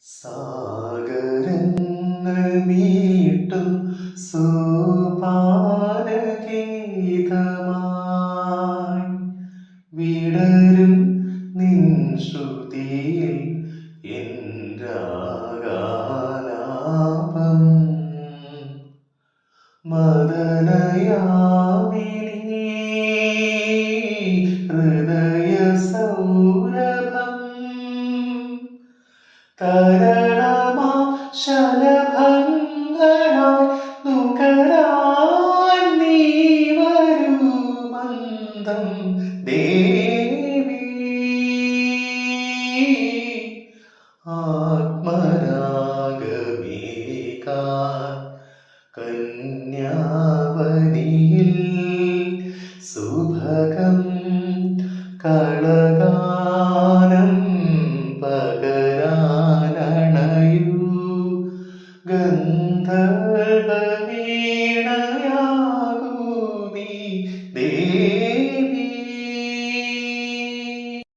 സാഗരങ്ങൾ സുപാനഗീതമായി വിടരും നിൻ ശ്രുതിയിൽ എൻ രാഗാലാപം. തരണമാ ശലഭങ്ങളായി നുകരാൻ നീ വരൂ മന്ദം ദേവി. ആത്മരാഗമേകാൻ കന്യാവനിയിൽ സുഭകം കളഗാനം ಗಂಧರ್ವವೇ